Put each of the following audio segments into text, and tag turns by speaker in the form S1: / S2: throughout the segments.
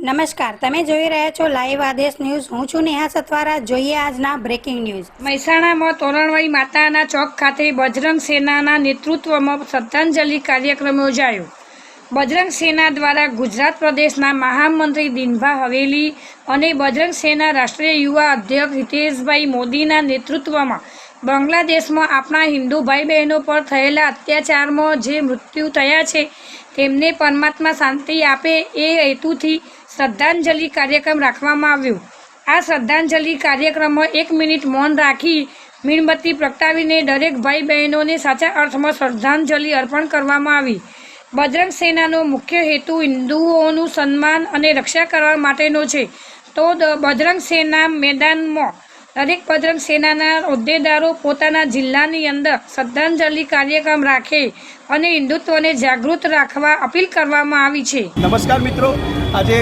S1: નમસ્કાર, તમે જોઈ રહ્યા છો લાઈવ આદેશ ન્યૂઝ. હું છું નેહા સતવારા જોઈએ આજના બ્રેકિંગ ન્યૂઝ
S2: મહેસાણામાં તોરણવાઈ માતાના ચોક ખાતે બજરંગ સેનાના નેતૃત્વમાં શ્રદ્ધાંજલિ કાર્યક્રમ યોજાયો. બજરંગ સેના દ્વારા ગુજરાત પ્રદેશના મહામંત્રી દિનભા હવેલી અને બજરંગ સેના રાષ્ટ્રીય યુવા અધ્યક્ષ હિતેશભાઈ મોદીના નેતૃત્વમાં બાંગ્લાદેશમાં આપણા હિન્દુ ભાઈ બહેનો પર થયેલા અત્યાચારમાં જે મૃત્યુ થયા છે, તેમને પરમાત્મા શાંતિ આપે એ હેતુથી શ્રદ્ધાંજલિ કાર્યક્રમ રાખવામાં આવ્યો. આ શ્રદ્ધાંજલિ કાર્યક્રમમાં એક મિનિટ મૌન રાખી મીણબત્તી પ્રગટાવીને દરેક ભાઈ બહેનોને સાચા અર્થમાં શ્રદ્ધાંજલિ અર્પણ કરવામાં આવી. બજરંગ સેનાનો મુખ્ય હેતુ હિન્દુઓનું સન્માન અને રક્ષા કરવા માટેનો છે. તો બજરંગ સેના મેદાનમાં દરેક બજરંગ સેનાના હોદ્દેદારો પોતાના જિલ્લાની અંદર શ્રદ્ધાંજલિ કાર્યક્રમ રાખે અને હિન્દુત્વને જાગૃત રાખવા અપીલ કરવામાં આવી છે.
S3: નમસ્કાર મિત્રો. આજે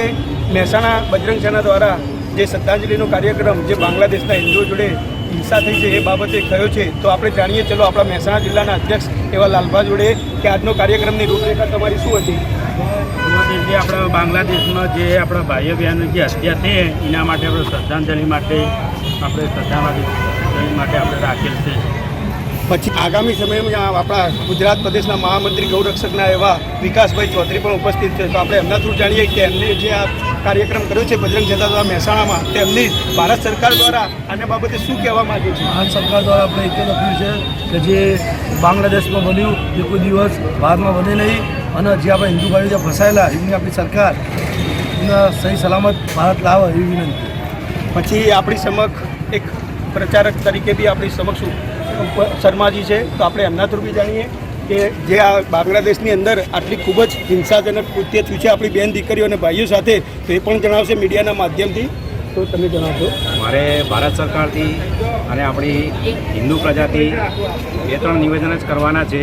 S3: મહેસાણા બજરંગ સેના દ્વારા જે શ્રદ્ધાંજલિનો કાર્યક્રમ જે બાંગ્લાદેશના હિન્દુઓ જોડે હિંસા થઈ છે એ બાબતે થયો છે, તો આપણે જાણીએ ચલો આપણા મહેસાણા જિલ્લાના અધ્યક્ષ એવા લાલભા જોડે કે આજનો કાર્યક્રમની રૂપરેખા તમારી શું હતી?
S4: જે આપણા બાંગ્લાદેશમાં જે આપણા ભાઈઓ બહેનો જે હત્યા છે એના માટે આપણે શ્રદ્ધાંજલિ માટે આપણે શ્રદ્ધાંજલિ માટે આપણે રાખેલ છે.
S3: પછી આગામી સમયમાં આપણા ગુજરાત પ્રદેશના મહામંત્રી ગૌરક્ષકના એવા વિકાસભાઈ ચૌધરી પણ ઉપસ્થિત છે તો આપણે એમના થ્રુ જાણીએ કે એમને જે આ કાર્યક્રમ કર્યો છે બજરંગ જનતા દ્વારા મહેસાણામાં તેમની ભારત સરકાર દ્વારા આને બાબતે શું કહેવા માગે છે?
S5: ભારત સરકાર દ્વારા આપણે એક લખ્યું છે કે જે બાંગ્લાદેશમાં બન્યું એ કોઈ દિવસ ભારતમાં બને નહીં અને જે આપણે હિન્દુ ભાઈઓ જે ફસાયેલા એમની આપણી સરકાર એમને સહી સલામત ભારત લાવે એવી વિનંતી.
S3: પછી આપણી સમક્ષ એક પ્રચારક તરીકે બી આપણી સમક્ષ શર્માજી છે, તો આપણે એમના થ્રુ બી જાણીએ કે જે આ બાંગ્લાદેશની અંદર આટલી ખૂબ જ હિંસાજનક કૃત્ય થયું છે આપણી બેન દીકરીઓ અને ભાઈઓ સાથે, તો એ પણ જણાવશે મીડિયાના માધ્યમથી. તો તમે જણાવશો.
S4: મારે ભારત સરકારથી અને આપણી હિન્દુ પ્રજાથી બે ત્રણ નિવેદન જ કરવાના છે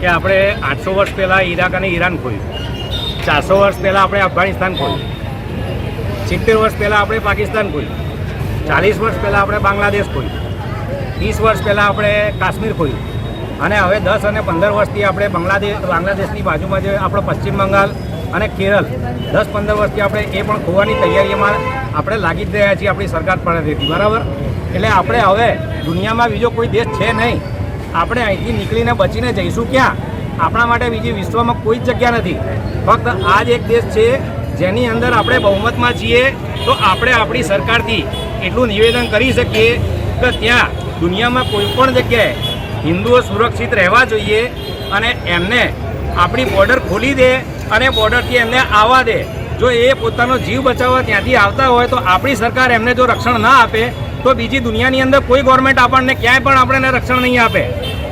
S4: કે આપણે આઠસો વર્ષ પહેલાં ઈરાક અને ઈરાન ખોલ્યું ચારસો વર્ષ પહેલાં આપણે અફઘાનિસ્તાન ખોલ્યું સિત્તેર વર્ષ પહેલાં આપણે પાકિસ્તાન ખોલ્યું ચાલીસ વર્ષ પહેલાં આપણે બાંગ્લાદેશ ખોયું. ત્રીસ વર્ષ પહેલાં આપણે કાશ્મીર ખોલ્યું અને હવે દસ અને પંદર વર્ષથી આપણે બાંગ્લાદેશ, બાંગ્લાદેશની બાજુમાં જે આપણો પશ્ચિમ બંગાળ અને કેરળ, દસ પંદર વર્ષથી આપણે એ પણ ખોવાની તૈયારીમાં આપણે લાગી જ રહ્યા છીએ આપણી સરકાર પાસેથી, બરાબર? એટલે આપણે હવે દુનિયામાં બીજો કોઈ દેશ છે નહીં. આપણે અહીંથી નીકળીને બચીને જઈશું ક્યાં? આપણા માટે બીજી વિશ્વમાં કોઈ જ જગ્યા નથી. ફક્ત આ જ એક દેશ છે જેની અંદર આપણે બહુમતમાં છીએ તો આપણે આપણી સરકારથી એટલું નિવેદન કરી શકીએ કે ત્યાં દુનિયામાં કોઈ પણ જગ્યાએ હિન્દુઓ સુરક્ષિત રહેવા જોઈએ અને એમને આપણી બોર્ડર ખોલી દે અને બોર્ડરથી એમને આવવા દે. જો એ પોતાનો જીવ બચાવવા ત્યાંથી આવતા હોય તો આપણી સરકાર એમને જો રક્ષણ ના આપે, તો બીજી દુનિયાની અંદર કોઈ ગવર્મેન્ટ આપણને ક્યાંય પણ આપણને રક્ષણ નહીં આપે.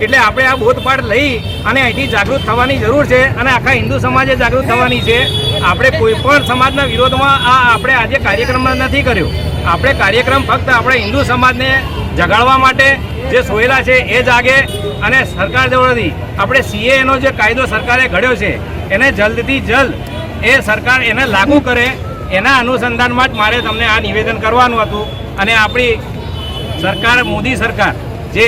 S4: એટલે આપણે આ બોધપાઠ લઈ અને અહીંથી જાગૃત થવાની જરૂર છે અને આખા હિન્દુ સમાજે જાગૃત થવાની છે. આપણે કોઈ પણ સમાજના વિરોધમાં આ આપણે આજે કાર્યક્રમમાં નથી કર્યો. આપણે કાર્યક્રમ ફક્ત આપણે હિન્દુ સમાજને જગાડવા માટે જે સોયેલા છે એ જાગે અને સરકાર જોડેથી આપણે સીએનો જે કાયદો સરકારે ઘડ્યો છે, એને જલ્દથી જલ્દ એ સરકાર એને લાગુ કરે. એના અનુસંધાનમાં જ મારે તમને આ નિવેદન કરવાનું હતું અને આપણી સરકાર, મોદી સરકાર જે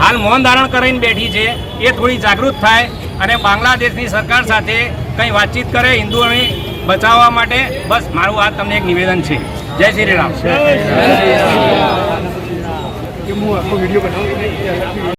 S4: હાલ મૌન ધારણ કરીને બેઠી છે, એ થોડી જાગૃત થાય અને બાંગ્લાદેશની સરકાર સાથે કંઈ વાતચીત કરે હિન્દુઓને બચાવવા માટે. બસ, મારું આ તમને એક નિવેદન છે. જય શ્રી રામ.
S3: કે હું આખો વીડિયો બનાવું?